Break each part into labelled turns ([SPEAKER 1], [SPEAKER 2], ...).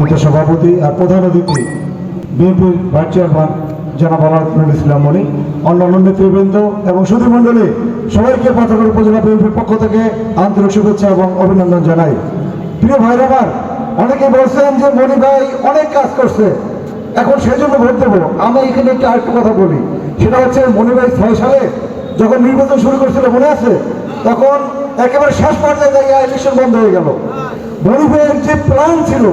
[SPEAKER 1] সভাপতি আর প্রধান অতিথি বিএনপির ভাইস চেয়ারম্যান জনাব আলাউদ্দিন ইসলাম মনি, অন্যান্য নেতৃবৃন্দ এবং সুধী মণ্ডলী সবাইকে পাথরঘাট উপজেলা বিএনপির পক্ষ থেকে আন্তরিক শুভেচ্ছা এবং অভিনন্দন জানাই। প্রিয় ভাইরা আমার অনেকে বলছেন যে মনি ভাই অনেক কাজ করছে, এখন সেই জন্য ভোট দেবো। আমি এখানে একটা আরেকটু কথা বলি। সেটা হচ্ছে মনি ভাই ছয় সালে যখন নির্বাচন শুরু করছিল মনে আছে? তখন একেবারে শেষ পর্যায়ে ইলেকশন বন্ধ হয়ে গেল। মনিভাইয়ের যে প্ল্যান ছিল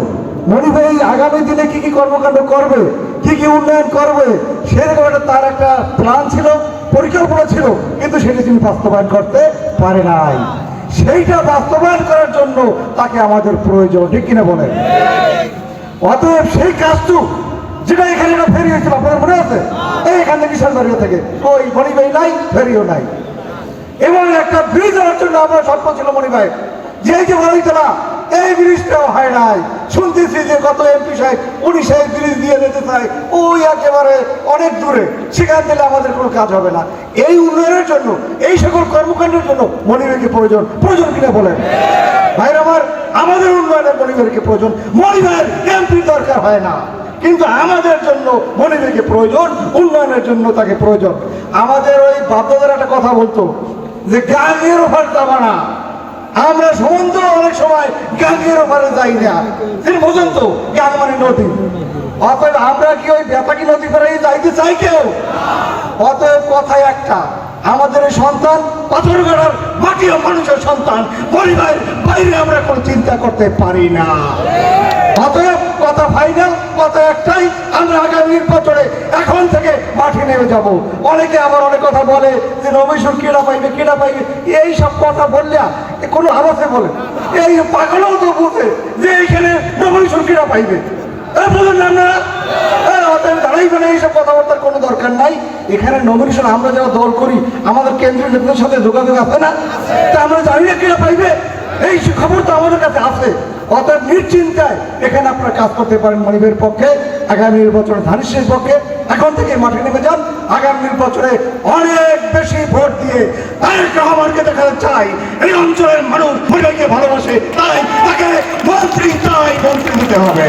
[SPEAKER 1] মনিভাই আগামী দিনে কি কি কর্মকাণ্ড করবে, কি কি উন্নয়ন করবে, সেরকম একটা তার একটা প্ল্যান ছিল, পরিকল্পনা ছিল, কিন্তু সেটা তিনি বাস্তবায়ন করতে পারে নাই। সেইটা বাস্তবায়ন করার জন্য তাকে আমাদের প্রয়োজন, ঠিক কিনা বলেন? অতএব সেই কাজটু যেটা এখানে একটা ফেরি হয়েছিল, আপনার মনে আছে? এই এখান থেকে বাড়িয়া থেকে। ওই মণিবাই নাই ফেরিও নাই। এবং একটা ব্রিজ হওয়ার জন্য আমার স্বপ্ন ছিল মণিভাই যে যে বলিতলা এই ব্রিজটাও হয় নাই। শুনতেছি যে কত এমপি সাহেব সেই ব্রিজ দিয়ে যেতে চাই ওই একেবারে অনেক দূরে। সেখান থেকে আমাদের কোনো কাজ হবে না। এই উন্নয়নের জন্য, এই সকল কর্মকাণ্ডের জন্য মণিভাইকে প্রয়োজন। প্রয়োজন কিনা বলেন? ভাইর আমার, আমাদের উন্নয়নের মণিভাইকে প্রয়োজন। মণিভাইয়ের এমপির দরকার হয় না। কিন্তু আমাদের জন্য মণিভাইকে প্রয়োজন, উন্নয়নের জন্য তাকে প্রয়োজন। আমাদের ওই বাপদাদার একটা কথা বলতো, যে গাঙ্গের ওপর যাবা না আমরা সমন্ত অনেক আমাদের সন্তান পাথর গড়ার মাটি মানুষের সন্তান পরিবার বাইরে আমরা কোনো চিন্তা করতে পারি না। অতএব কথা ফাইনাল কথা একটাই, আমরা আগামী নির্বাচনে এখন থেকে মাঠে নেমে যাব। অনেকে আবার অনেক কথা বলে যে, রমেশ্বর, কেডা পাইবে কেডা পাইবে? এই সব কথা বললে কোনো আবাসে বলে এই পাগলও তো বুঝে যে এইখানে রমেশ্বর কেডা পাইবে। বলেন এইসব কথাবার্তার কোনো দরকার নাই। এখানে আমরা করি, আমাদের কেন্দ্রীয় সাথে যোগাযোগ আছে না? আমরা জানি কেনা পাইবে। এই খবর তো আমাদের কাছে আছে। অতএব নিশ্চিন্তায় এখানে আপনারা কাজ করতে পারেন মনিবের পক্ষে, আগামী নির্বাচনে ধানিসের পক্ষে। এখন থেকে মাঠে নেমে যান। আগামী নির্বাচনে অনেক বেশি ভোট দিয়ে তারেক রহমানকে দেখাতে চাই। এই অঞ্চলের মানুষ ভোটকে ভালোবাসে, তাই তাকে মন্ত্রী, তাই মন্ত্রী হতে হবে।